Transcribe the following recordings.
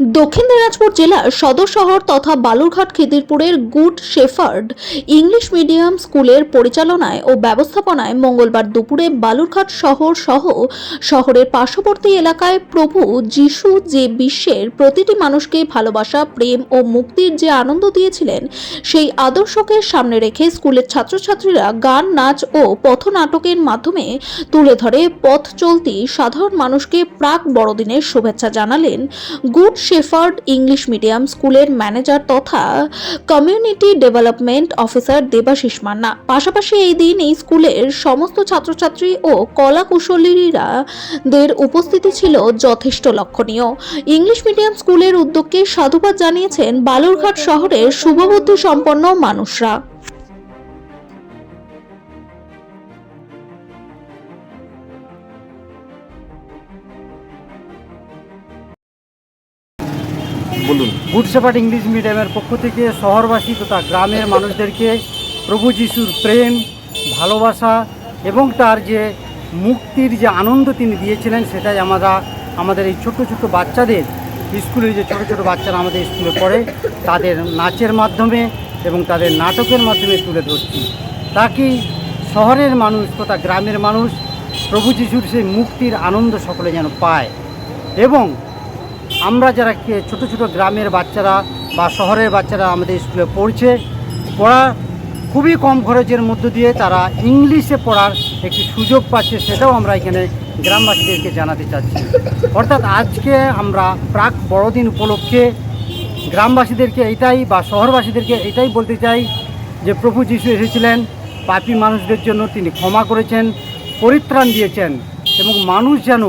দক্ষিণ দিনাজপুর জেলার সদর শহর তথা বালুরঘাট খিদিরপুরের গুড শেফার্ড ইংলিশ মিডিয়াম স্কুলের পরিচালনায় ও ব্যবস্থাপনায় মঙ্গলবার দুপুরে বালুরঘাট শহর সহ শহরের পার্শ্ববর্তী এলাকায় প্রভু যিশু যে বিশ্বের প্রতিটি মানুষকে ভালোবাসা, প্রেম ও মুক্তির যে আনন্দ দিয়েছিলেন, সেই আদর্শকে সামনে রেখে স্কুলের ছাত্রছাত্রীরা গান, নাচ ও পথনাটকের মাধ্যমে তুলে ধরে পথ চলতি সাধারণ মানুষকে প্রাক বড়দিনের শুভেচ্ছা জানালেন গুড শেফার্ড ইংলিশ মিডিয়াম স্কুলের ম্যানেজার তথা community development officer Debashis Manna. পাশাপাশি এই দিন এই স্কুলের সমস্ত ছাত্রছাত্রী ও কলা কুশলীরা দের উপস্থিতি ছিল যথেষ্ট লক্ষণীয়। ইংলিশ মিডিয়াম স্কুলের উদ্যোগকে সাধুবাদ জানিয়েছেন বালুরঘাট শহরের শুভবুদ্ধি সম্পন্ন মানুষরা। বলুন। গুড শেফার্ড ইংলিশ মিডিয়ামের পক্ষ থেকে শহরবাসী তথা গ্রামের মানুষদেরকে প্রভু যিশুর প্রেম, ভালোবাসা এবং তার যে মুক্তির যে আনন্দ তিনি দিয়েছিলেন, সেটাই আমরা আমাদের এই ছোট ছোট বাচ্চাদের, স্কুলের যে ছোট ছোট বাচ্চারা আমাদের স্কুলে পড়ে, তাদের নাচের মাধ্যমে এবং তাদের নাটকের মাধ্যমে তুলে ধরছি। তাকে শহরের মানুষ তথা গ্রামের মানুষ প্রভু যিশুর সেই মুক্তির আনন্দ সকলে যেন পায় এবং আমরা যারা ছোট ছোট গ্রামের বাচ্চারা বা শহরের বাচ্চারা আমাদের স্কুলে পড়ছে, পড়া খুবই কম খরচের মধ্য দিয়ে তারা ইংলিশে পড়ার একটি সুযোগ পাচ্ছে সেটাও আমরা এখানে গ্রামবাসীদেরকে জানাতে চাচ্ছি। অর্থাৎ আজকে আমরা প্রাক বড়দিন উপলক্ষে গ্রামবাসীদেরকে এটাই বা শহরবাসীদেরকে এটাই বলতে চাই যে প্রভু যিশু এসেছিলেন, পাপী মানুষদের জন্য তিনি ক্ষমা করেছেন, পরিত্রাণ দিয়েছেন এবং মানুষ যেন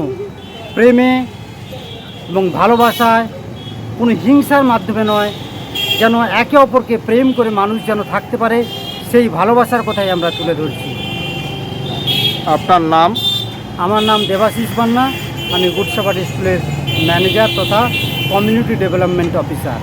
প্রেমে এবং ভালোবাসায় কোনো হিংসার মাধ্যমে নয় যেন একে অপরকে প্রেম করে মানুষ যেন থাকতে পারে সেই ভালোবাসার কথাই আমরা তুলে ধরছি। আপনার নাম? আমার নাম দেবাশিস বান্না আমি গুডসাপাট স্কুলের ম্যানেজার তথা কমিউনিটি ডেভেলপমেন্ট অফিসার।